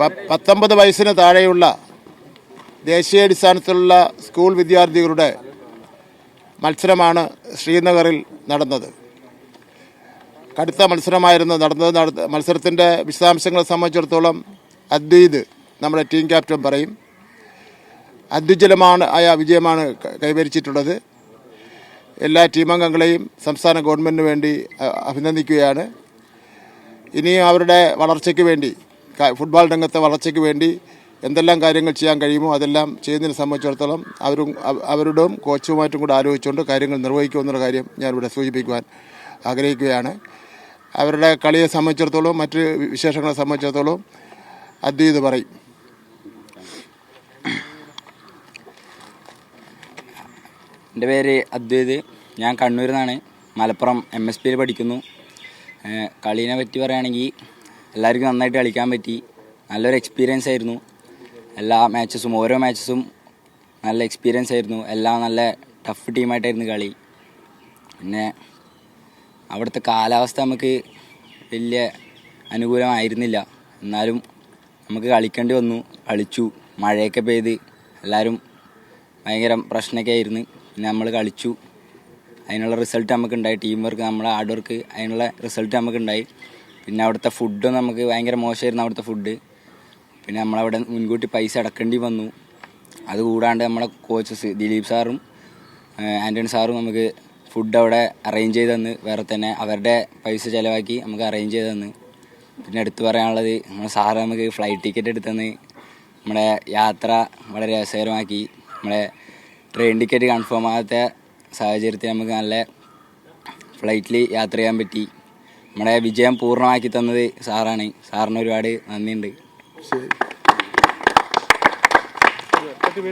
പത്തൊമ്പത് വയസ്സിന് താഴെയുള്ള ദേശീയാടിസ്ഥാനത്തിലുള്ള സ്കൂൾ വിദ്യാർത്ഥികളുടെ മത്സരമാണ് ശ്രീനഗറിൽ നടന്നത്. കടുത്ത മത്സരമായിരുന്നു നടന്നത്. നടത്ത മത്സരത്തിന്റെ വിശദാംശങ്ങളെ സംബന്ധിച്ചിടത്തോളം അദ്വൈത് നമ്മുടെ ടീം ക്യാപ്റ്റൻ പറയും. അദ്വിജലമാണ് ആയ വിജയമാണ് കൈവരിച്ചിട്ടുള്ളത്. എല്ലാ ടീം അംഗങ്ങളെയും സംസ്ഥാന ഗവൺമെന്റിന് വേണ്ടി അഭിനന്ദിക്കുകയാണ്. ഇനിയും അവരുടെ വളർച്ചയ്ക്ക് വേണ്ടി ഫുട്ബോൾ രംഗത്തെ വളർച്ചയ്ക്ക് വേണ്ടി എന്തെല്ലാം കാര്യങ്ങൾ ചെയ്യാൻ കഴിയുമോ അതെല്ലാം ചെയ്യുന്നതിനെ സംബന്ധിച്ചിടത്തോളം അവരും അവ- അവരുടെയും കോച്ചുമായിട്ടും കൂടെ ആലോചിച്ചുകൊണ്ട് കാര്യങ്ങൾ നിർവഹിക്കുമെന്നുള്ള കാര്യം ഞാനിവിടെ സൂചിപ്പിക്കുവാൻ ആഗ്രഹിക്കുകയാണ്. അവരുടെ കളിയെ സംബന്ധിച്ചിടത്തോളം മറ്റ് വിശേഷങ്ങളെ സംബന്ധിച്ചിടത്തോളം അദ്വൈത് പറയും. എന്റെ പേര് അദ്വൈത്. ഞാൻ കണ്ണൂരിൽ നിന്നാണ്. മലപ്പുറം എം എസ് പിയിൽ പഠിക്കുന്നു. കളീനെ പറ്റി പറയുകയാണെങ്കിൽ എല്ലാവർക്കും നന്നായിട്ട് കളിക്കാൻ പറ്റി. നല്ലൊരു എക്സ്പീരിയൻസ് ആയിരുന്നു. എല്ലാ മാച്ചസും ഓരോ മാച്ചസും നല്ല എക്സ്പീരിയൻസ് ആയിരുന്നു. എല്ലാം നല്ല ടഫ് ടീമായിട്ടായിരുന്നു കളി. പിന്നെ അവിടുത്തെ കാലാവസ്ഥ നമുക്ക് വലിയ അനുകൂലമായിരുന്നില്ല. എന്നാലും നമുക്ക് കളിക്കേണ്ടി വന്നു. കളിച്ചു. മഴയൊക്കെ പെയ്ത് എല്ലാവരും ഭയങ്കര പ്രശ്നമൊക്കെ ആയിരുന്നു. പിന്നെ നമ്മൾ കളിച്ചു. അതിനുള്ള റിസൾട്ട് നമുക്ക് ഉണ്ടായി. ടീം വർക്ക് നമ്മളെ ഹാർഡ് വർക്ക് അതിനുള്ള റിസൾട്ട് നമുക്ക് ഉണ്ടായി. പിന്നെ അവിടുത്തെ ഫുഡ് നമുക്ക് ഭയങ്കര മോശമായിരുന്നു അവിടുത്തെ ഫുഡ് പിന്നെ നമ്മളവിടെ മുൻകൂട്ടി പൈസ അടക്കേണ്ടി വന്നു. അതുകൂടാണ്ട് നമ്മളെ കോച്ചസ് ദിലീപ് സാറും ആന്റണി സാറും നമുക്ക് ഫുഡ് അവിടെ അറേഞ്ച് ചെയ്ത് തന്ന്. വേറെ തന്നെ അവരുടെ പൈസ ചിലവാക്കി നമുക്ക് അറേഞ്ച് ചെയ്ത് തന്ന്. പിന്നെ എടുത്തു പറയാനുള്ളത് നമ്മുടെ സാറ് നമുക്ക് ഫ്ലൈറ്റ് ടിക്കറ്റ് എടുത്തന്ന് നമ്മുടെ യാത്ര വളരെ രസകരമാക്കി. നമ്മുടെ ട്രെയിൻ ടിക്കറ്റ് കൺഫേം ആകാത്ത സാഹചര്യത്തിൽ നമുക്ക് നല്ല ഫ്ലൈറ്റിൽ യാത്ര ചെയ്യാൻ പറ്റി. നമ്മുടെ വിജയം പൂർണമാക്കി തന്നത് സാറാണ്. സാറിന് ഒരുപാട് നന്ദിയുണ്ട്. ശരി.